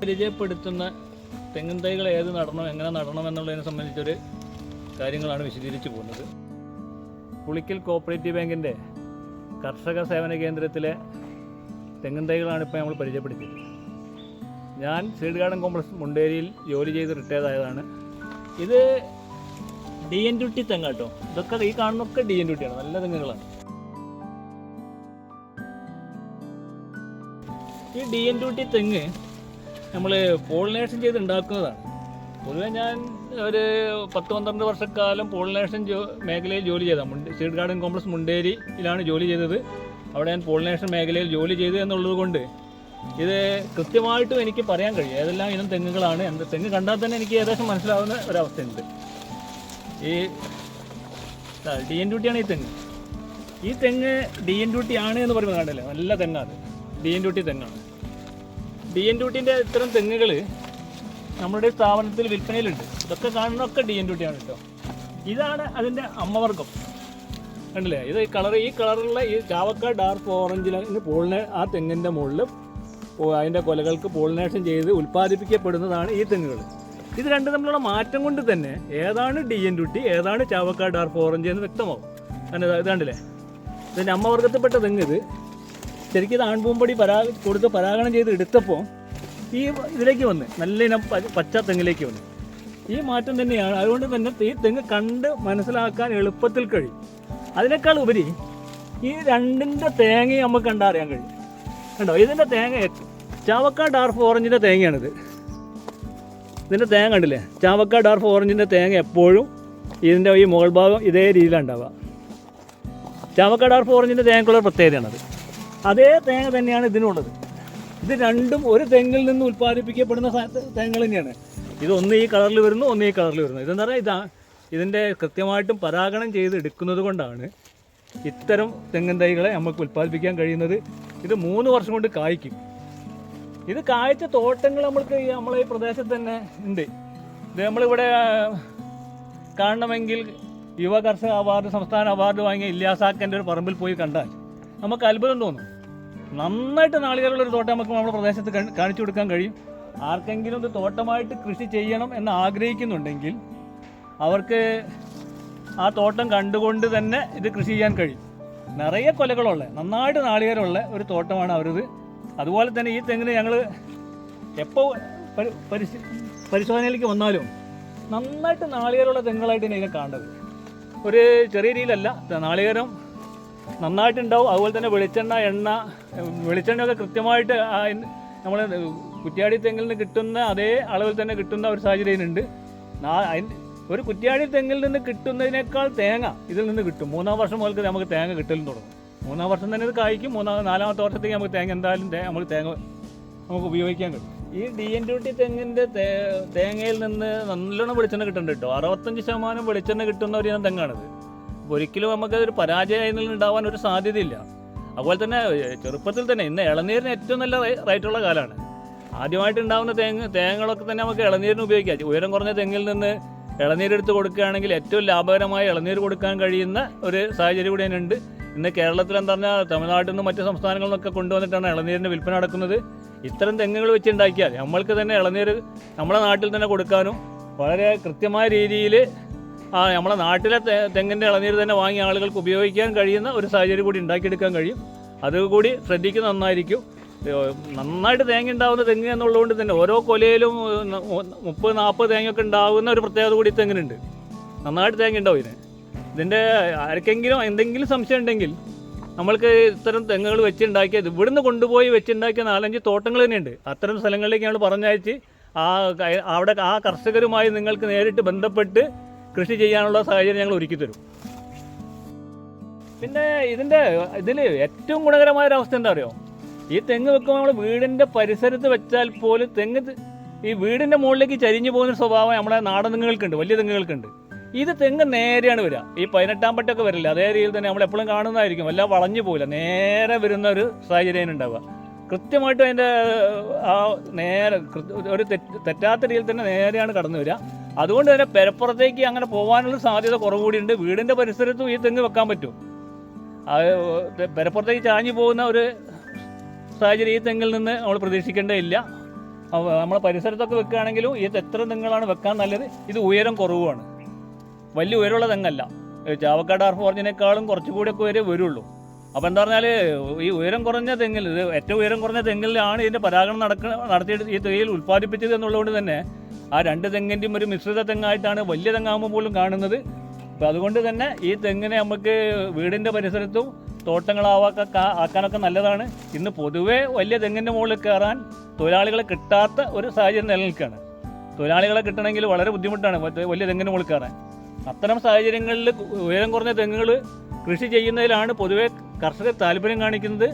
പരിചയപ്പെടുത്തുന്ന തെങ്ങിൻ തൈകൾ ഏത് നടണം എങ്ങനെ നടണം എന്നുള്ളതിനെ സംബന്ധിച്ചൊരു കാര്യങ്ങളാണ് വിശദീകരിച്ചു പോകുന്നത്. പുളിക്കൽ കോപ്പറേറ്റീവ് ബാങ്കിന്റെ കർഷക സേവന കേന്ദ്രത്തിലെ തെങ്ങിൻ തൈകളാണ് ഇപ്പോൾ നമ്മൾ പരിചയപ്പെടുത്തിയത്. ഞാൻ സീഡ് ഗാർഡൻ കോംപ്ലക്സ് മുണ്ടേരിയിൽ ജോലി ചെയ്ത് റിട്ടയർഡ് ആയതാണ്. ഇത് ഡി എൻ ഡ്യൂട്ടി തെങ്ങ് കേട്ടോ ഇതൊക്കെ ഈ കാണുന്നൊക്കെ ഡി എൻ ഡ്യൂട്ടിയാണ് നല്ല തെങ്ങുകളാണ്. ഈ ഡി എൻ ഡ്യൂട്ടി തെങ്ങ് നമ്മൾ പോളിനേഷൻ ചെയ്ത് ഉണ്ടാക്കുന്നതാണ് പൊതുവെ ഞാൻ ഒരു പത്ത് പന്ത്രണ്ട് വർഷക്കാലം പോളിനേഷൻ ജോ മേഖലയിൽ ജോലി ചെയ്തതാണ് മുണ്ട് സീഡ് ഗാർഡൻ കോംപ്ലക്സ് മുണ്ടേരിയിലാണ് ജോലി ചെയ്തത്. അവിടെ ഞാൻ പോളിനേഷൻ മേഖലയിൽ ജോലി ചെയ്തു എന്നുള്ളത് കൊണ്ട് ഇത് കൃത്യമായിട്ടും എനിക്ക് പറയാൻ കഴിയും. ഏതെല്ലാം ഇനം തെങ്ങുകളാണ് എന്ത് തെങ്ങ് കണ്ടാൽ തന്നെ എനിക്ക് ഏകദേശം മനസ്സിലാവുന്ന ഒരവസ്ഥയുണ്ട്. ഈ ഡി എൻ ഡ്യൂട്ടിയാണ് ഈ തെങ്ങ്. ഈ തെങ്ങ് ഡി എൻ ഡ്യൂട്ടി ആണ് എന്ന് പറയുമ്പോൾ കണ്ടല്ലേ? നല്ല തെങ്ങാണ് ഡി എൻ ഡ്യൂട്ടി തെങ്ങാണ്. ഡി എൻ ഡ്യൂട്ടിന്റെ ഇത്തരം തെങ്ങുകൾ നമ്മുടെ സ്ഥാപനത്തിൽ വിൽപ്പനയിലുണ്ട്. ഇതൊക്കെ കാണുന്നതൊക്കെ ഡി എൻ ഡ്യൂട്ടിയാണ് കേട്ടോ. ഇതാണ് അതിന്റെ അമ്മവർഗം കണ്ടില്ലേ? ഇത് കളർ ഈ കളറുള്ള ഈ ചാവക്ക ഡാർക്ക് ഓറഞ്ചിൽ പോളിനെ ആ തെങ്ങിന്റെ മുകളിൽ അതിന്റെ കൊലകൾക്ക് പോളിനേഷൻ ചെയ്ത് ഉൽപ്പാദിപ്പിക്കപ്പെടുന്നതാണ് ഈ തെങ്ങുകൾ ഇത് രണ്ടും തമ്മിലുള്ള മാറ്റം കൊണ്ട് തന്നെ ഏതാണ് ഡി എൻ ഡ്യൂട്ടി ഏതാണ് ചാവക്ക ഡാർക്ക് ഓറഞ്ച് എന്ന് വ്യക്തമാവും. കാരണം ഇത് കണ്ടില്ലേ? ഇതിന്റെ അമ്മവർഗത്തിൽപ്പെട്ട തെങ്ങ് ഇത്. ശരിക്കും ഇത് ആൺപൂമ്പടി പരാ കൊടുത്ത് പരാഗണം ചെയ്ത് എടുത്തപ്പോൾ ഈ ഇതിലേക്ക് വന്ന് നല്ല ഇനം പച്ച തെങ്ങിലേക്ക് വന്നു. ഈ മാറ്റം തന്നെയാണ്. അതുകൊണ്ട് തന്നെ ഈ തെങ്ങ് കണ്ട് മനസ്സിലാക്കാൻ എളുപ്പത്തിൽ കഴിയും. അതിനേക്കാൾ ഉപരി ഈ രണ്ടിന്റെ തേങ്ങയും നമുക്ക് കണ്ടറിയാൻ കഴിയും. കണ്ടോ? ഇതിന്റെ തേങ്ങ ചാവക്കാ ഡാർക്ക് ഓറഞ്ചിന്റെ തേങ്ങയാണിത്. ഇതിന്റെ തേങ്ങ കണ്ടില്ലേ? ചാവക്ക ഡാർഫ് ഓറഞ്ചിന്റെ തേങ്ങ എപ്പോഴും ഇതിന്റെ ഈ മുകൾ ഭാഗം ഇതേ രീതിയിലാണ് ഉണ്ടാവുക. ചാവക്ക ഡാർഫ് ഓറഞ്ചിന്റെ തേങ്ങക്കുള്ള പ്രത്യേകതയാണത്. അതേ തേങ്ങ തന്നെയാണ് ഇതിനുള്ളത്. ഇത് രണ്ടും ഒരു തെങ്ങിൽ നിന്ന് ഉൽപ്പാദിപ്പിക്കപ്പെടുന്ന തേങ്ങ തന്നെയാണ്. ഇത് ഒന്ന് ഈ കളറിൽ വരുന്നു ഒന്ന് ഈ കളറിൽ വരുന്നു. ഇതെന്ന് പറയുക? ഇതാ ഇതിന്റെ കൃത്യമായിട്ടും പരാഗണം ചെയ്ത് എടുക്കുന്നത് കൊണ്ടാണ് ഇത്തരം തെങ്ങിൻ തൈകളെ നമുക്ക് ഉൽപ്പാദിപ്പിക്കാൻ കഴിയുന്നത്. ഇത് മൂന്ന് വർഷം കൊണ്ട് കായ്ക്കും. ഇത് കായ്ച്ച തോട്ടങ്ങൾ നമ്മൾക്ക് നമ്മളെ ഈ പ്രദേശത്ത് തന്നെ ഉണ്ട്. ഇത് നമ്മളിവിടെ കാണണമെങ്കിൽ യുവ കർഷക അവാർഡ് സംസ്ഥാന അവാർഡ് വാങ്ങിയ ഇല്യാസാക്കന്റെ ഒരു പറമ്പിൽ പോയി കണ്ടാൽ നമുക്ക് അത്ഭുതം തോന്നും. നന്നായിട്ട് നാളികേരമുള്ള ഒരു തോട്ടം നമുക്ക് നമ്മുടെ പ്രദേശത്ത് കാണിച്ചു കൊടുക്കാൻ കഴിയും. ആർക്കെങ്കിലും ഒരു തോട്ടമായിട്ട് കൃഷി ചെയ്യണം എന്ന് ആഗ്രഹിക്കുന്നുണ്ടെങ്കിൽ അവർക്ക് ആ തോട്ടം കണ്ടുകൊണ്ട് തന്നെ ഇത് കൃഷി ചെയ്യാൻ കഴിയും. നിറയെ കൊലകളുള്ള നന്നായിട്ട് നാളികേരമുള്ള ഒരു തോട്ടമാണ് അവരത്. അതുപോലെ തന്നെ ഈ തെങ്ങിന് ഞങ്ങൾ എപ്പോൾ പരി പരിശ- പരിശോധനയിലേക്ക് വന്നാലും നന്നായിട്ട് നാളികേരമുള്ള തെങ്ങുകളായിട്ട് ഇതിനെ കാണുന്നത്. ഒരു ചെറിയ രീതിയിലല്ല നാളികേരം നന്നായിട്ടുണ്ടാവും. അതുപോലെ തന്നെ വെളിച്ചെണ്ണ എണ്ണ വെളിച്ചെണ്ണയൊക്കെ കൃത്യമായിട്ട് നമ്മൾ കുറ്റിയാടി തെങ്ങിൽ നിന്ന് കിട്ടുന്ന അതേ അളവിൽ തന്നെ കിട്ടുന്ന ഒരു സാഹചര്യമുണ്ട് ഒരു കുറ്റിയാടി തെങ്ങിൽ നിന്ന് കിട്ടുന്നതിനേക്കാൾ തേങ്ങ ഇതിൽ നിന്ന് കിട്ടും. മൂന്നാം വർഷം മുതൽക്ക് നമുക്ക് തേങ്ങ കിട്ടലും തുടങ്ങും. മൂന്നാം വർഷം തന്നെ ഇത് കായ്ക്കും. മൂന്നാം നാലാമത്തെ വർഷത്തേക്ക് നമുക്ക് തേങ്ങ എന്തായാലും നമുക്ക് തേങ്ങ നമുക്ക് ഉപയോഗിക്കാൻ കിട്ടും. ഈ ഡി എൻ ഡ്യൂട്ടി തെങ്ങിന്റെ തേങ്ങയിൽ നിന്ന് നല്ലോണം വെളിച്ചെണ്ണ കിട്ടുന്നുണ്ട് കേട്ടോ അറുപത്തഞ്ച് ശതമാനം വെളിച്ചെണ്ണ കിട്ടുന്ന ഒരു ഇനം തെങ്ങാണിത്. ഒരിക്കലും നമുക്ക് ഒരു പരാജയം ഉണ്ടാവാൻ ഒരു സാധ്യതയില്ല. അതുപോലെ തന്നെ ചെറുപ്പത്തിൽ തന്നെ ഇന്ന് ഇളനീരിന് ഏറ്റവും നല്ല റേറ്റുള്ള കാലമാണ് ആദ്യമായിട്ട് ഉണ്ടാകുന്ന തേങ്ങ തേങ്ങകളൊക്കെ തന്നെ നമുക്ക് ഇളനീരിന് ഉപയോഗിക്കാം. ഉയരം കുറഞ്ഞ തെങ്ങിൽ നിന്ന് ഇളനീരെടുത്ത് കൊടുക്കുകയാണെങ്കിൽ ഏറ്റവും ലാഭകരമായ ഇളനീർ കൊടുക്കാൻ കഴിയുന്ന ഒരു സാഹചര്യം കൂടി ഉണ്ട് ഇന്ന് കേരളത്തിൽ എന്താ പറഞ്ഞാൽ തമിഴ്നാട്ടിൽ നിന്നും മറ്റ് സംസ്ഥാനങ്ങളിൽ നിന്നൊക്കെ കൊണ്ടുവന്നിട്ടാണ് ഇളനീരിന്റെ വിൽപ്പന നടക്കുന്നത്. ഇത്തരം തെങ്ങുകൾ വെച്ച് ഉണ്ടാക്കിയാൽ നമ്മൾക്ക് തന്നെ ഇളനീർ നമ്മുടെ നാട്ടിൽ തന്നെ കൊടുക്കാനും വളരെ കൃത്യമായ രീതിയിൽ ആ നമ്മളെ നാട്ടിലെ തെങ്ങിന്റെ ഇളനീര് തന്നെ വാങ്ങി ആളുകൾക്ക് ഉപയോഗിക്കാൻ കഴിയുന്ന ഒരു സാഹചര്യം കൂടി ഉണ്ടാക്കിയെടുക്കാൻ കഴിയും. അതുകൂടി ശ്രദ്ധിക്കുന്നത് നന്നായിരിക്കും. നന്നായിട്ട് തേങ്ങ ഉണ്ടാവുന്ന തെങ്ങ് എന്നുള്ളതുകൊണ്ട് തന്നെ ഓരോ കൊലയിലും മുപ്പത് നാൽപ്പത് തേങ്ങയൊക്കെ ഉണ്ടാകുന്ന ഒരു പ്രത്യേകത കൂടി തെങ്ങിനുണ്ട്. നന്നായിട്ട് തേങ്ങ ഉണ്ടാവും ഇതിന്. ഇതിന്റെ ആർക്കെങ്കിലും എന്തെങ്കിലും സംശയം ഉണ്ടെങ്കിൽ നമ്മൾക്ക് ഇത്തരം തെങ്ങുകൾ വെച്ചുണ്ടാക്കിയത് ഇവിടുന്ന് കൊണ്ടുപോയി വെച്ചുണ്ടാക്കിയ നാലഞ്ച് തോട്ടങ്ങൾ തന്നെയുണ്ട്. അത്തരം സ്ഥലങ്ങളിലേക്ക് ഞങ്ങൾ പറഞ്ഞയച്ച് ആ അവിടെ ആ കർഷകരുമായി നിങ്ങൾക്ക് നേരിട്ട് ബന്ധപ്പെട്ട് കൃഷി ചെയ്യാനുള്ള സാഹചര്യം ഞങ്ങൾ ഒരുക്കി തരും. പിന്നെ ഇതിന്റെ ഇതിൽ ഏറ്റവും ഗുണകരമായ ഒരു അവസ്ഥ എന്താ അറിയോ? ഈ തെങ്ങ് വെക്കുമ്പോൾ നമ്മൾ വീടിന്റെ പരിസരത്ത് വെച്ചാൽ പോലും തെങ്ങ് ഈ വീടിന്റെ മുകളിലേക്ക് ചരിഞ്ഞു പോകുന്ന സ്വഭാവം നമ്മുടെ നാടൻ തെങ്ങുകൾക്കുണ്ട് വലിയ തെങ്ങുകൾക്കുണ്ട്. ഇത് തെങ്ങ് നേരെയാണ് വരിക. ഈ പതിനെട്ടാം പട്ടൊക്കെ വരില്ല. അതേ രീതിയിൽ തന്നെ നമ്മൾ എപ്പോഴും കാണുന്നതായിരിക്കും. വല്ല വളഞ്ഞു പോയില്ല നേരെ വരുന്ന ഒരു സാഹചര്യം ഉണ്ടാവുക. കൃത്യമായിട്ട് അതിന്റെ ആ നേരെ ഒരു തെറ്റ് തെറ്റാത്ത രീതിയിൽ തന്നെ നേരെയാണ് കടന്നു വരിക. അതുകൊണ്ട് തന്നെ പെരപ്പുറത്തേക്ക് അങ്ങനെ പോകാനുള്ള സാധ്യത കുറവുകൂടിയുണ്ട്. വീടിന്റെ പരിസരത്തും ഈ തെങ്ങ് വെക്കാൻ പറ്റും. അത് പെരപ്പുറത്തേക്ക് ചാഞ്ഞു പോകുന്ന ഒരു സാഹചര്യം ഈ തെങ്ങിൽ നിന്ന് നമ്മൾ പ്രതീക്ഷിക്കേണ്ടതില്ല. നമ്മളെ പരിസരത്തൊക്കെ വെക്കുകയാണെങ്കിലും ഇത് എത്ര തെങ്ങുകളാണ് വെക്കാൻ നല്ലത്? ഇത് ഉയരം കുറവാണ് വലിയ ഉയരമുള്ള തെങ്ങല്ല. ചാവക്കാട് ആർഫ് ഓറഞ്ചിനേക്കാളും കുറച്ചുകൂടിയൊക്കെ വരെ വരുള്ളൂ. അപ്പോൾ എന്താ പറഞ്ഞാൽ ഈ ഉയരം കുറഞ്ഞ തെങ്ങിൽ ഇത് ഏറ്റവും ഉയരം കുറഞ്ഞ തെങ്ങിലാണ് ഇതിന്റെ പരാഗണം നടക്ക നടത്തിയിട്ട് ഈ തേയിൽ ഉൽപ്പാദിപ്പിച്ചത് എന്നുള്ളതുകൊണ്ട് തന്നെ ആ രണ്ട് തെങ്ങിന്റെയും ഒരു മിശ്രിത തെങ്ങായിട്ടാണ് വലിയ തെങ്ങാകുമ്പോൾ പോലും കാണുന്നത്. അപ്പം അതുകൊണ്ട് തന്നെ ഈ തെങ്ങിനെ നമുക്ക് വീടിന്റെ പരിസരത്തും തോട്ടങ്ങളാവാക്ക ആക്കാനൊക്കെ നല്ലതാണ്. ഇന്ന് പൊതുവേ വലിയ തെങ്ങിന്റെ മുകളിൽ കയറാൻ തൊഴിലാളികളെ കിട്ടാത്ത ഒരു സാഹചര്യം നിലനിൽക്കുകയാണ്. തൊഴിലാളികളെ കിട്ടണമെങ്കിൽ വളരെ ബുദ്ധിമുട്ടാണ് വലിയ തെങ്ങിന്റെ മുകളിൽ കയറാൻ. അത്തരം സാഹചര്യങ്ങളിൽ ഉയരം കുറഞ്ഞ തെങ്ങുകൾ കൃഷി ചെയ്യുന്നതിലാണ് പൊതുവെ കർഷകർ താല്പര്യം കാണിക്കുന്നത്.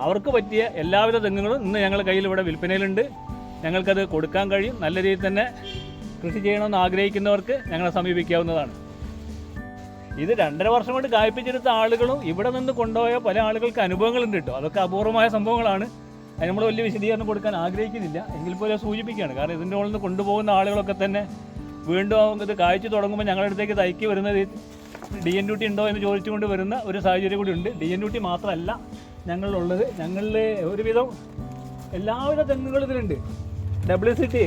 അവർക്ക് പറ്റിയ എല്ലാവിധ തെങ്ങുകളും ഇന്ന് ഞങ്ങളുടെ കയ്യിൽ ഇവിടെ വിൽപ്പനയിലുണ്ട്. ഞങ്ങൾക്കത് കൊടുക്കാൻ കഴിയും. നല്ല രീതിയിൽ തന്നെ കൃഷി ചെയ്യണമെന്ന് ആഗ്രഹിക്കുന്നവർക്ക് ഞങ്ങളെ സമീപിക്കാവുന്നതാണ്. ഇത് രണ്ടര വർഷം കൊണ്ട് കായ്പിച്ചെടുത്ത ആളുകളും ഇവിടെ നിന്ന് കൊണ്ടുപോയ പല ആളുകൾക്ക് അനുഭവങ്ങളുണ്ട് കേട്ടോ. അതൊക്കെ അപൂർവമായ സംഭവങ്ങളാണ്. അതിന് നമ്മൾ വലിയ വിശദീകരണം കൊടുക്കാൻ ആഗ്രഹിക്കുന്നില്ല. എങ്കിൽ പോലും സൂചിപ്പിക്കുകയാണ്. കാരണം ഇതിന്റെ ഉള്ളിൽ നിന്ന് കൊണ്ടുപോകുന്ന ആളുകളൊക്കെ തന്നെ വീണ്ടും ഇത് കായ്ച്ചു തുടങ്ങുമ്പോൾ ഞങ്ങളുടെ അടുത്തേക്ക് തയ്ക്ക് വരുന്നത് ഡി എൻ ഡ്യൂട്ടി ഉണ്ടോ എന്ന് ചോദിച്ചുകൊണ്ട് വരുന്ന ഒരു സാഹചര്യം കൂടി ഉണ്ട്. ഡി എൻ ഡ്യൂട്ടി മാത്രമല്ല ഞങ്ങളിലുള്ളത്. ഞങ്ങളിൽ ഒരുവിധം എല്ലാവിധ തെങ്ങുകളും ഇതിലുണ്ട്. ഡബ്ല്യു സി ടി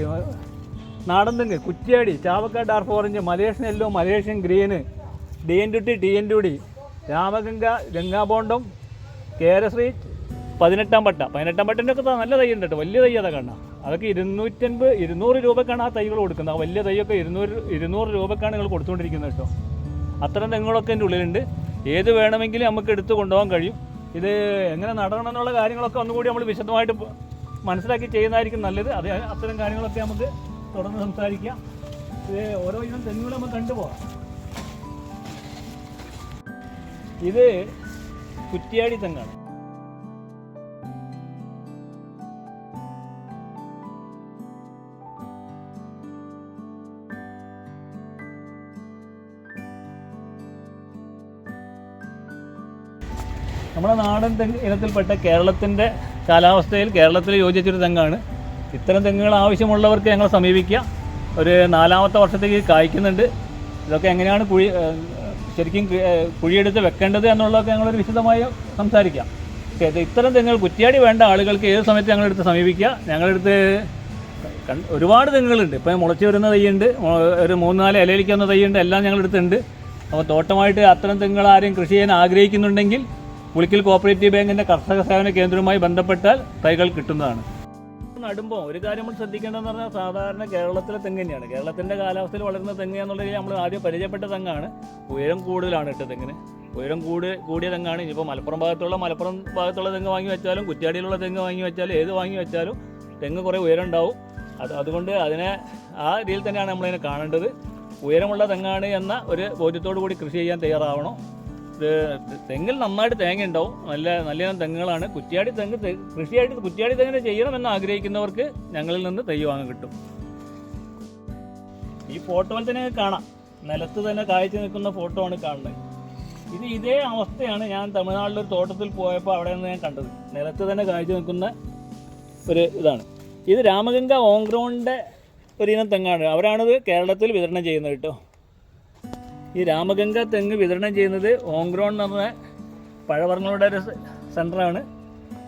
നാടൻ തെങ്ങ് Kuttiyadi Chavakkad dark orange Malaysian yellow Malaysian green D N duty T N duty Ramaganga Gangabondam Kerasree പതിനെട്ടാം പട്ട. പതിനെട്ടാം പട്ടിന്റെ ഒക്കെ നല്ല തൈ ഉണ്ട് കേട്ടോ. വലിയ തൈ അതൊക്കെ കാണാം അതൊക്കെ ഇരുന്നൂറ്റൻപത് ഇരുന്നൂറ് രൂപക്കാണ് ആ തൈകൾ കൊടുക്കുന്നത്. ആ വലിയ തൈയൊക്കെ ഇരുന്നൂറ് ഇരുന്നൂറ് രൂപക്കാണ് നിങ്ങൾ കൊടുത്തുകൊണ്ടിരിക്കുന്നത് കേട്ടോ. അത്തരം തെങ്ങുകളൊക്കെ എന്റെ ഉള്ളിലുണ്ട്. ഏത് വേണമെങ്കിലും നമുക്ക് എടുത്ത് കൊണ്ടുപോകാൻ കഴിയും. ഇത് എങ്ങനെ നടണം എന്നുള്ള കാര്യങ്ങളൊക്കെ ഒന്നുകൂടി നമ്മൾ വിശദമായിട്ട് മനസ്സിലാക്കി ചെയ്യുന്നതായിരിക്കും നല്ലത്. അത് അത്തരം കാര്യങ്ങളൊക്കെ നമുക്ക് തുടർന്ന് സംസാരിക്കാം. ഇത് ഓരോ ഇനം തെങ്ങുകൾ നമുക്ക് കണ്ടുപോകാം ഇത് കുറ്റിയാടി തെങ്ങാണ്. നമ്മുടെ നാടൻ തെങ്ങ് ഇനത്തിൽപ്പെട്ട കേരളത്തിന്റെ കാലാവസ്ഥയിൽ കേരളത്തിൽ യോജിച്ചൊരു തെങ്ങാണ്. ഇത്തരം തെങ്ങുകൾ ആവശ്യമുള്ളവർക്ക് ഞങ്ങൾ സമീപിക്കുക. ഒരു നാലാമത്തെ വർഷത്തേക്ക് കായ്ക്കുന്നുണ്ട്. ഇതൊക്കെ എങ്ങനെയാണ് കുഴി ശരിക്കും കുഴിയെടുത്ത് വെക്കേണ്ടത് എന്നുള്ളതൊക്കെ ഞങ്ങളൊരു വിശദമായി സംസാരിക്കാം. ഇത്തരം തെങ്ങുകൾ കുറ്റിയാടി വേണ്ട ആളുകൾക്ക് ഏത് സമയത്ത് ഞങ്ങളെടുത്ത് സമീപിക്കുക? ഞങ്ങളെടുത്ത് ഒരുപാട് തെങ്ങുകളുണ്ട്. ഇപ്പം മുളച്ച് വരുന്ന തൈയുണ്ട് ഒരു മൂന്ന് നാല് ഇലയിലേക്ക് വന്ന തൈയുണ്ട് എല്ലാം ഞങ്ങളെടുത്തുണ്ട്. അപ്പോൾ തോട്ടമായിട്ട് അത്തരം തെങ്ങുകൾ ആരെയും കൃഷി ചെയ്യാൻ ആഗ്രഹിക്കുന്നുണ്ടെങ്കിൽ പുളിക്കൽ കോപ്പറേറ്റീവ് ബാങ്കിന്റെ കർഷക സേവന കേന്ദ്രവുമായി ബന്ധപ്പെട്ടാൽ തൈകൾ കിട്ടുന്നതാണ്. നടുമ്പോൾ ഒരു കാര്യം നമ്മൾ ശ്രദ്ധിക്കേണ്ടതെന്ന് പറഞ്ഞാൽ സാധാരണ കേരളത്തിലെ തെങ്ങ് തന്നെയാണ്. കാലാവസ്ഥയിൽ വളരുന്ന തെങ്ങ് രീതിയിൽ നമ്മൾ ആദ്യം പരിചയപ്പെട്ട തെങ്ങാണ്. ഉയരം കൂടുതലാണ് ഇട്ട തെങ്ങിന്. ഉയരം കൂടി കൂടിയ തെങ്ങാണ്. ഇനിയിപ്പോൾ മലപ്പുറം ഭാഗത്തുള്ള മലപ്പുറം ഭാഗത്തുള്ള തെങ്ങ് വാങ്ങി വെച്ചാലും കുറ്റ്യാടിയിലുള്ള തെങ്ങ് വാങ്ങി വെച്ചാലും ഏത് വാങ്ങി വെച്ചാലും തെങ്ങ് കുറേ ഉയരം ഉണ്ടാവും. അത് അതുകൊണ്ട് അതിനെ ആ രീതിയിൽ തന്നെയാണ് നമ്മളതിനെ കാണേണ്ടത്. ഉയരമുള്ള തെങ്ങാണ് എന്ന ഒരു ബോധ്യത്തോടു കൂടി കൃഷി ചെയ്യാൻ തയ്യാറാവണം. തെങ്ങിൽ നന്നായിട്ട് തേങ്ങ ഉണ്ടാവും. നല്ല നല്ല തെങ്ങുകളാണ്. കുറ്റിയാടി തെങ്ങ് കൃഷിയായിട്ട് കുറ്റിയാടി തെങ്ങിന് ചെയ്യണമെന്ന് ആഗ്രഹിക്കുന്നവർക്ക് ഞങ്ങളിൽ നിന്ന് തൈ വാങ്ങാൻ കിട്ടും. ഈ ഫോട്ടോയിൽ തന്നെ കാണാം. നിലത്ത് തന്നെ കാഴ്ച നിൽക്കുന്ന ഫോട്ടോ ആണ് കാണുന്നത്. ഇത് ഇതേ അവസ്ഥയാണ് ഞാൻ തമിഴ്നാട്ടിലൊരു തോട്ടത്തിൽ പോയപ്പോൾ അവിടെ നിന്ന് ഞാൻ കണ്ടത്. നിലത്ത് തന്നെ കാഴ്ച നിൽക്കുന്ന ഒരു ഇതാണ്. ഇത് രാമഗംഗ ഓങ്ക്രോണിന്റെ ഒരു ഇനം തെങ്ങാണ്. അവരാണിത് കേരളത്തിൽ വിതരണം ചെയ്യുന്നത് കേട്ടോ. ഈ രാമഗംഗ തെങ്ങ് വിതരണം ചെയ്യുന്നത് ഓങ്ക്രോൺ എന്ന് പറഞ്ഞ പഴവർഗങ്ങളുടെ ഒരു സെന്ററാണ്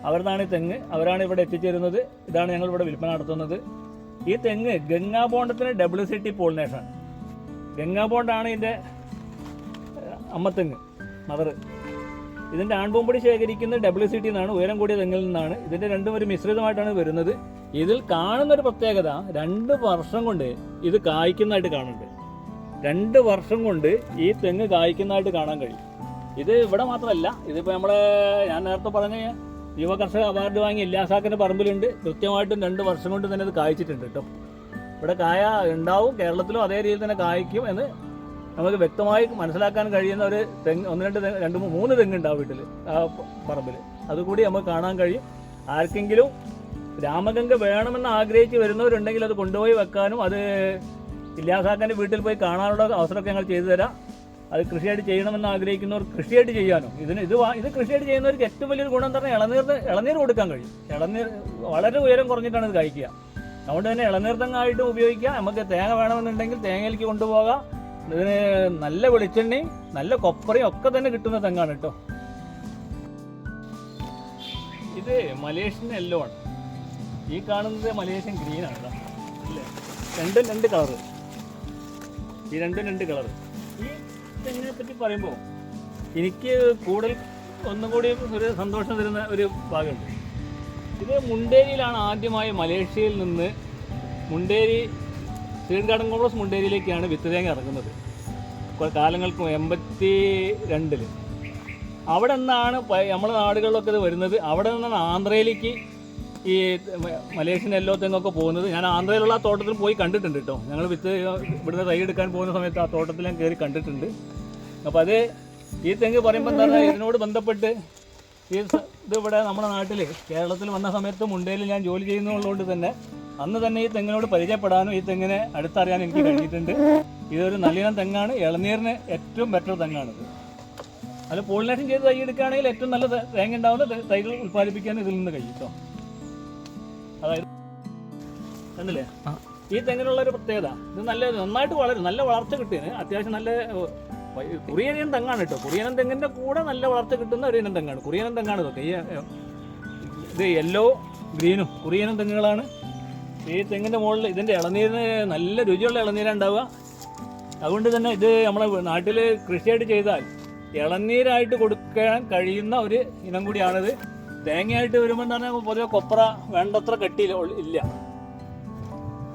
അവരുടെയാണ് ഈ തെങ്ങ്. അവരാണ് ഇവിടെ എത്തിച്ചേരുന്നത്. ഇതാണ് ഞങ്ങൾ ഇവിടെ വിൽപ്പന നടത്തുന്നത്. ഈ തെങ്ങ് ഗംഗാബോണ്ടത്തിന് ഡബ്ല്യു സി ടി ഗംഗാ ബോണ്ടാണ് ഇതിന്റെ അമ്മത്തെങ്ങ് മദർ ഇതിന്റെ ആൺപൂമ്പൊടി ശേഖരിക്കുന്നത് ഡബ്ല്യു സി ടി എന്നാണ് ഉയരം കൂടിയ തെങ്ങിൽ നിന്നാണ്. ഇതിന്റെ രണ്ടും ഒരു മിശ്രിതമായിട്ടാണ് വരുന്നത്. ഇതിൽ കാണുന്ന ഒരു പ്രത്യേകത രണ്ട് വർഷം കൊണ്ട് ഇത് കായ്ക്കുന്നതായിട്ട് കാണുന്നുണ്ട്. രണ്ട് വർഷം കൊണ്ട് ഈ തെങ്ങ് കായ്ക്കുന്നതായിട്ട് കാണാൻ കഴിയും. ഇത് ഇവിടെ മാത്രമല്ല ഇതിപ്പോൾ നമ്മളെ ഞാൻ നേരത്തെ പറഞ്ഞ യുവ കർഷക അവാർഡ് വാങ്ങി ഇല്ലാസാക്കിന്റെ പറമ്പിലുണ്ട്. കൃത്യമായിട്ടും രണ്ട് വർഷം കൊണ്ട് തന്നെ അത് കായ്ച്ചിട്ടുണ്ട് കേട്ടോ. ഇവിടെ കായ ഉണ്ടാവും കേരളത്തിലും അതേ രീതിയിൽ തന്നെ കായ്ക്കും എന്ന് നമുക്ക് വ്യക്തമായി മനസ്സിലാക്കാൻ കഴിയുന്ന ഒരു തെങ്ങ് ഒന്ന് രണ്ട് തെങ്ങ് രണ്ട് മൂന്ന് തെങ്ങ് ഉണ്ടാവും വീട്ടിൽ ആ പറമ്പിൽ അതുകൂടി നമുക്ക് കാണാൻ കഴിയും. ആർക്കെങ്കിലും രാമഗംഗ വേണമെന്ന് ആഗ്രഹിച്ച് വരുന്നവരുണ്ടെങ്കിൽ അത് കൊണ്ടുപോയി വെക്കാനും അത് ഇല്ലാസാക്കാന്റെ വീട്ടിൽ പോയി കാണാനുള്ള അവസരമൊക്കെ ഞങ്ങൾ ചെയ്തു തരാം. അത് കൃഷിയായിട്ട് ചെയ്യണമെന്ന് ആഗ്രഹിക്കുന്നവർ കൃഷിയായിട്ട് ചെയ്യാനോ. ഇതിന് ഇത് ഇത് കൃഷിയായിട്ട് ചെയ്യുന്നവർക്ക് ഏറ്റവും വലിയൊരു ഗുണം എന്ന് പറഞ്ഞാൽ ഇളനീർ ഇളനീർ കൊടുക്കാൻ കഴിയും. ഇളനീർ വളരെ ഉയരം കുറഞ്ഞിട്ടാണ് ഇത് കഴിക്കുക. അതുകൊണ്ട് തന്നെ ഇളനീർ തെങ്ങായിട്ടും ഉപയോഗിക്കാം. നമുക്ക് തേങ്ങ വേണമെന്നുണ്ടെങ്കിൽ തേങ്ങയിലേക്ക് കൊണ്ടുപോകാം. ഇതിന് നല്ല വെളിച്ചെണ്ണയും നല്ല കൊപ്പറയും ഒക്കെ തന്നെ കിട്ടുന്ന തെങ്ങാണ് കേട്ടോ. ഇത് മലേഷ്യൻ യെല്ലോ ആണ് ഈ കാണുന്നത് മലേഷ്യൻ ഗ്രീനാണ് കേട്ടോ. അല്ലേ? രണ്ടും രണ്ട് കളറ്. ഈ രണ്ടും രണ്ട് കളർ ഈ തെങ്ങിനെ പറ്റി പറയുമ്പോൾ എനിക്ക് കൂടുതൽ ഒന്നും കൂടി ഒരു സന്തോഷം തരുന്ന ഒരു ഭാഗമുണ്ട്. ഇത് മുണ്ടേരിയിലാണ് ആദ്യമായി മലേഷ്യയിൽ നിന്ന് മുണ്ടേരി ഗാർഡൻ കോംപ്ലക്സ് മുണ്ടേരിയിലേക്കാണ് വിത്ത് തേങ്ങ ഇറങ്ങുന്നത് കാലങ്ങൾക്ക് എൺപത്തി രണ്ടിൽ അവിടെ നിന്നാണ് നമ്മുടെ നാടുകളിലൊക്കെ ഇത് വരുന്നത്. അവിടെ നിന്നാണ് ആന്ധ്രയിലേക്ക് ഈ മലേഷ്യൻ എല്ലോ തെങ്ങൊക്കെ പോകുന്നത്. ഞാൻ ആന്ധ്രയിലുള്ള ആ തോട്ടത്തിൽ പോയി കണ്ടിട്ടുണ്ട് കേട്ടോ. ഞങ്ങൾ വിത്ത് ഇവിടുന്ന് തൈ എടുക്കാൻ പോകുന്ന സമയത്ത് ആ തോട്ടത്തിൽ ഞാൻ കയറി കണ്ടിട്ടുണ്ട്. അപ്പോൾ അത് ഈ തെങ്ങ് പറയുമ്പോൾ എന്താ പറയുക ഇതിനോട് ബന്ധപ്പെട്ട് ഈ ഇത് ഇവിടെ നമ്മുടെ നാട്ടിൽ കേരളത്തിൽ വന്ന സമയത്ത് മുണ്ടയിൽ ഞാൻ ജോലി ചെയ്യുന്നതുകൊണ്ട് തന്നെ അന്ന് തന്നെ ഈ തെങ്ങിനോട് പരിചയപ്പെടാനും ഈ തെങ്ങിനെ അടുത്തറിയാനും എനിക്ക് കഴിഞ്ഞിട്ടുണ്ട്. ഇതൊരു നല്ലിനം തെങ്ങാണ്. ഇളനീരിന് ഏറ്റവും ബെറ്റർ തെങ്ങാണിത്. അത് പോളിനേഷൻ ചെയ്ത് തൈ എടുക്കുകയാണെങ്കിൽ ഏറ്റവും നല്ല തേങ്ങ ഉണ്ടാവുന്ന തൈകൾ ഉൽപ്പാദിപ്പിക്കാൻ ഇതിൽ നിന്ന് കഴിയും കേട്ടോ. അതായത് കണ്ടില്ലേ? ഈ തെങ്ങിനുള്ള ഒരു പ്രത്യേകത ഇത് നല്ല നന്നായിട്ട് വളരും നല്ല വളർച്ച കിട്ടിയത് അത്യാവശ്യം നല്ല കുറിയനം തെങ്ങാണ് കേട്ടോ. കുറിയനൻ തെങ്ങിന്റെ കൂടെ നല്ല വളർച്ച കിട്ടുന്ന ഒരു ഇനം തെങ്ങാണ്. കുറിയനൻ തെങ്ങാണ് ഇതൊക്കെ. ഈ ഇത് യെല്ലോ ഗ്രീനും കുറിയനും തെങ്ങുകളാണ്. ഈ തെങ്ങിന്റെ മുകളിൽ ഇതിന്റെ ഇളനീരിന് നല്ല രുചിയുള്ള ഇളനീരാണ് ഉണ്ടാവുക. അതുകൊണ്ട് തന്നെ ഇത് നമ്മളെ നാട്ടിൽ കൃഷിയായിട്ട് ചെയ്താൽ ഇളനീരായിട്ട് കൊടുക്കാൻ കഴിയുന്ന ഒരു ഇനം കൂടിയാണിത്. തേങ്ങയായിട്ട് വരുമ്പോൾ തന്നെ പൊതുവെ കൊപ്ര വേണ്ടത്ര കെട്ടിയില്ല ഇല്ല.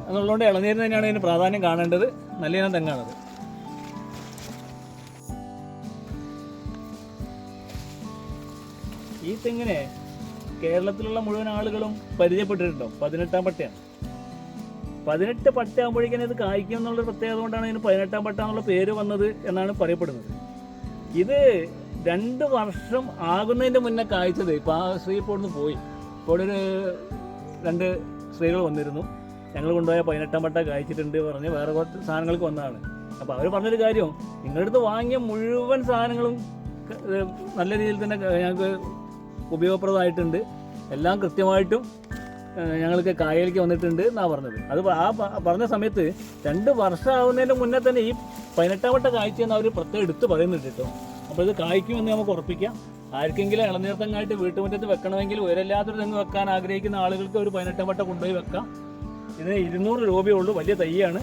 എന്നുള്ളതുകൊണ്ട് ഇളനീരിന് തന്നെയാണ് ഇതിന് പ്രാധാന്യം കാണേണ്ടത്. നല്ല ഇനം തെങ്ങാണത്. ഈ തെങ്ങിനെ കേരളത്തിലുള്ള മുഴുവൻ ആളുകളും പരിചയപ്പെട്ടിട്ടുണ്ടോ? പതിനെട്ടാം പട്ടയാണ്. പതിനെട്ട് പട്ടയാകുമ്പോഴേക്കും ഇത് കായ്ക്കും എന്നുള്ള പ്രത്യേകത കൊണ്ടാണ് ഇതിന് പതിനെട്ടാം പട്ട എന്നുള്ള പേര് വന്നത് എന്നാണ് പറയപ്പെടുന്നത്. ഇത് രണ്ട് വർഷം ആകുന്നതിന്റെ മുന്നേ കായ്ച്ചത് ഇപ്പൊ ആ സ്ത്രീ ഇപ്പോൾ ഇവിടുന്ന് പോയി. ഇപ്പോൾ ഒരു രണ്ട് സ്ത്രീകൾ വന്നിരുന്നു. ഞങ്ങൾ കൊണ്ടുപോയ പതിനെട്ടാം പട്ട കായ്ച്ചിട്ടുണ്ട് പറഞ്ഞ് വേറെ കുറച്ച് സാധനങ്ങൾക്ക് വന്നതാണ്. അപ്പോൾ അവർ പറഞ്ഞൊരു കാര്യം നിങ്ങളുടെ അടുത്ത് വാങ്ങിയ മുഴുവൻ സാധനങ്ങളും നല്ല രീതിയിൽ തന്നെ ഞങ്ങൾക്ക് ഉപയോഗപ്രദമായിട്ടുണ്ട്. എല്ലാം കൃത്യമായിട്ടും ഞങ്ങൾക്ക് കായലിലേക്ക് വന്നിട്ടുണ്ട് എന്നാണ് പറഞ്ഞത്. അത് ആ പറഞ്ഞ സമയത്ത് രണ്ട് വർഷമാവുന്നതിന് മുന്നേ തന്നെ ഈ പതിനെട്ടാം വട്ട കായ്ച്ചെന്ന് അവർ പ്രത്യേകം എടുത്ത് പറയുന്നുണ്ട് കേട്ടോ. അപ്പോൾ ഇത് കായ്ക്കുമെന്ന് നമുക്ക് ഉറപ്പിക്കാം. ആർക്കെങ്കിലും ഇളനീർത്തങ്ങായിട്ട് വീട്ടുമുറ്റത്ത് വെക്കണമെങ്കിൽ ഉയരല്ലാത്തൊരു തെങ്ങ് വെക്കാൻ ആഗ്രഹിക്കുന്ന ആളുകൾക്ക് ഒരു പതിനെട്ടാം വട്ട കൊണ്ടുപോയി വെക്കാം. ഇതിന് ഇരുന്നൂറ് രൂപയേ ഉള്ളൂ വലിയ തൈയാണ്.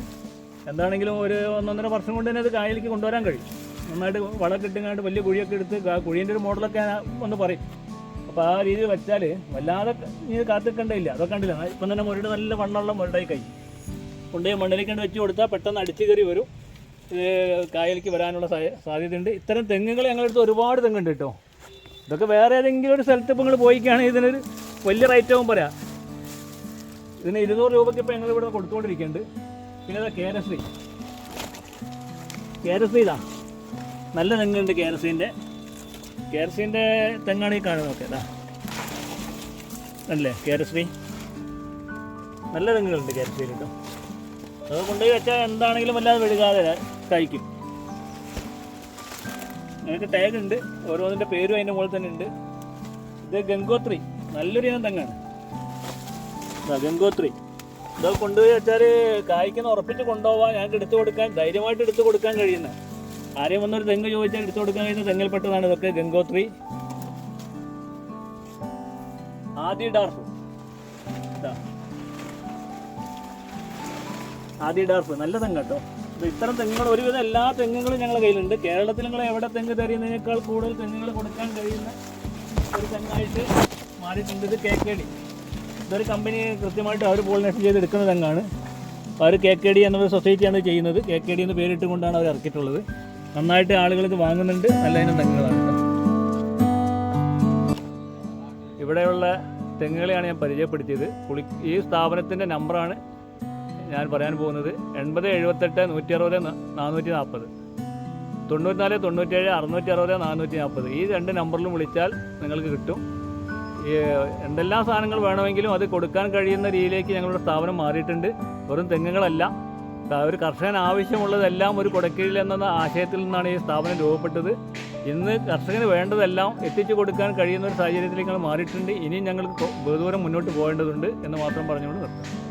എന്താണെങ്കിലും ഒരു ഒന്നൊന്നര വർഷം കൊണ്ട് തന്നെ അത് കായലിലേക്ക് കൊണ്ടുവരാൻ കഴിയും. നന്നായിട്ട് വളമൊക്കെ കിട്ടുന്നതായിട്ട് വലിയ കുഴിയൊക്കെ എടുത്ത് കുഴീന്റെ ഒരു മോഡലൊക്കെ ഒന്ന് പറയും. അപ്പോൾ ആ രീതിയിൽ വെച്ചാൽ വല്ലാതെ നീ കാത്തിക്കണ്ടില്ല അതൊക്കെ കണ്ടില്ല? ഇപ്പം തന്നെ മുരട് നല്ല വണ്ണമുള്ള മുരടായി കൈ. കൊണ്ടുപോയി മണ്ണിലേക്കൊണ്ട് വെച്ച് കൊടുത്താൽ പെട്ടെന്ന് അടിച്ചു കയറി വരും. ഇത് കായലിലേക്ക് വരാനുള്ള സാധ്യതയുണ്ട്. ഇത്തരം തെങ്ങുകൾ അടുത്ത് ഒരുപാട് തെങ്ങുണ്ട് കേട്ടോ. ഇതൊക്കെ വേറെ ഏതെങ്കിലും ഒരു സ്ഥലത്ത് ഇപ്പോൾ നിങ്ങൾ പോയിക്കുകയാണെങ്കിൽ ഇതിനൊരു വലിയ റേറ്റ് ആവും പറയാം. ഇതിന് ഇരുന്നൂറ് രൂപയ്ക്ക് ഇപ്പോൾ ഞങ്ങൾ ഇവിടെ കൊടുത്തുകൊണ്ടിരിക്കുന്നുണ്ട് പിന്നെ ഇതാ കേരശ്രീ കേരശ്രീ ഇതാ. നല്ല തെങ്ങുണ്ട് കേരശ്രീന്റെ കേരശ്രീന്റെ തെങ്ങാണ് ഈ കാണുന്നത് ഓക്കെ ഇതാ. അല്ലേ കേരശ്രീ നല്ല തെങ്ങുകളുണ്ട് കേരശ്രീ കേട്ടോ. അത് കൊണ്ടുപോയി വെച്ചാൽ എന്താണെങ്കിലും വല്ലാതെ വെഴുകാതെ കഴിക്കും ഞങ്ങൾക്ക് ടാഗ് ഉണ്ട്. ഓരോന്നിന്റെ പേരും അതിന്റെ മുകളിൽ തന്നെ ഉണ്ട്. ഇത് ഗംഗോത്രി. നല്ലൊരു ഇനം തെങ്ങാണ്. ഗംഗോത്രി. ഇതൊക്കെ കൊണ്ടുപോയി വെച്ചാൽ കായ്ക്കുന്ന ഉറപ്പിച്ച് കൊണ്ടുപോകാൻ ഞങ്ങൾക്ക് എടുത്തു കൊടുക്കാൻ ധൈര്യമായിട്ട് എടുത്തു കൊടുക്കാൻ കഴിയുന്ന. ആരെയും വന്നൊരു തെങ്ങ് ചോദിച്ചാൽ എടുത്തു കൊടുക്കാൻ കഴിയുന്ന തെങ്ങിൽപ്പെട്ടതാണ് ഇതൊക്കെ ഗംഗോത്രി. ആദി ഡാർഫ്. ആദി ഡാർഫ്. നല്ല തെങ്ങ് കേട്ടോ ഇത്തരം തെങ്ങുകൾ ഒരുവിധം എല്ലാ തെങ്ങുകളും ഞങ്ങളുടെ കയ്യിലുണ്ട്. കേരളത്തിൽ നിങ്ങൾ എവിടെ തെങ്ങ് തരുന്നതിനേക്കാൾ കൂടുതൽ തെങ്ങുകൾ കൊടുക്കാൻ കഴിയുന്ന ഒരു തെങ്ങായിട്ട് മാറിയിട്ടുണ്ട്. ഇത് കെ കെ ഡി. ഇതൊരു കമ്പനി കൃത്യമായിട്ട് അവർ പോളിനേഷൻ ചെയ്ത് എടുക്കുന്ന തെങ്ങാണ് അവർ കെ കെ ഡി എന്നൊരു സൊസൈറ്റിയാണ് ചെയ്യുന്നത്. കെ കെ ഡി എന്ന് പേരിട്ട് കൊണ്ടാണ് അവർ ഇറക്കിയിട്ടുള്ളത്. നന്നായിട്ട് ആളുകൾ ഇത് വാങ്ങുന്നുണ്ട്. നല്ല ഇനം തെങ്ങുകളാണ്. ഇവിടെയുള്ള തെങ്ങുകളെയാണ് ഞാൻ പരിചയപ്പെടുത്തിയത്. പുളി ഈ സ്ഥാപനത്തിന്റെ നമ്പറാണ് ഞാൻ പറയാൻ പോകുന്നത് എൺപത് എഴുപത്തെട്ട് നൂറ്റി അറുപത് നാനൂറ്റി നാൽപ്പത് തൊണ്ണൂറ്റിനാല് തൊണ്ണൂറ്റേഴ് അറുന്നൂറ്റി അറുപത് നാനൂറ്റി നാൽപ്പത് ഈ രണ്ട് നമ്പറിലും വിളിച്ചാൽ നിങ്ങൾക്ക് കിട്ടും. എന്തെല്ലാം സാധനങ്ങൾ വേണമെങ്കിലും അത് കൊടുക്കാൻ കഴിയുന്ന രീതിയിലേക്ക് ഞങ്ങളുടെ സ്ഥാപനം മാറിയിട്ടുണ്ട്. വെറും തെങ്ങുകളല്ല. ഒരു കർഷകൻ ആവശ്യമുള്ളതെല്ലാം ഒരു കൊടക്കീഴിൽ എന്ന ആശയത്തിൽ നിന്നാണ് ഈ സ്ഥാപനം രൂപപ്പെട്ടത്. ഇന്ന് കർഷകന് വേണ്ടതെല്ലാം എത്തിച്ചു കൊടുക്കാൻ കഴിയുന്ന ഒരു സാഹചര്യത്തിലേക്ക് ഞങ്ങൾ മാറിയിട്ടുണ്ട്. ഇനിയും ഞങ്ങൾക്ക് ബഹുദൂരം മുന്നോട്ട് പോകേണ്ടതുണ്ട് എന്ന് മാത്രം പറഞ്ഞുകൊണ്ട് നിർത്താം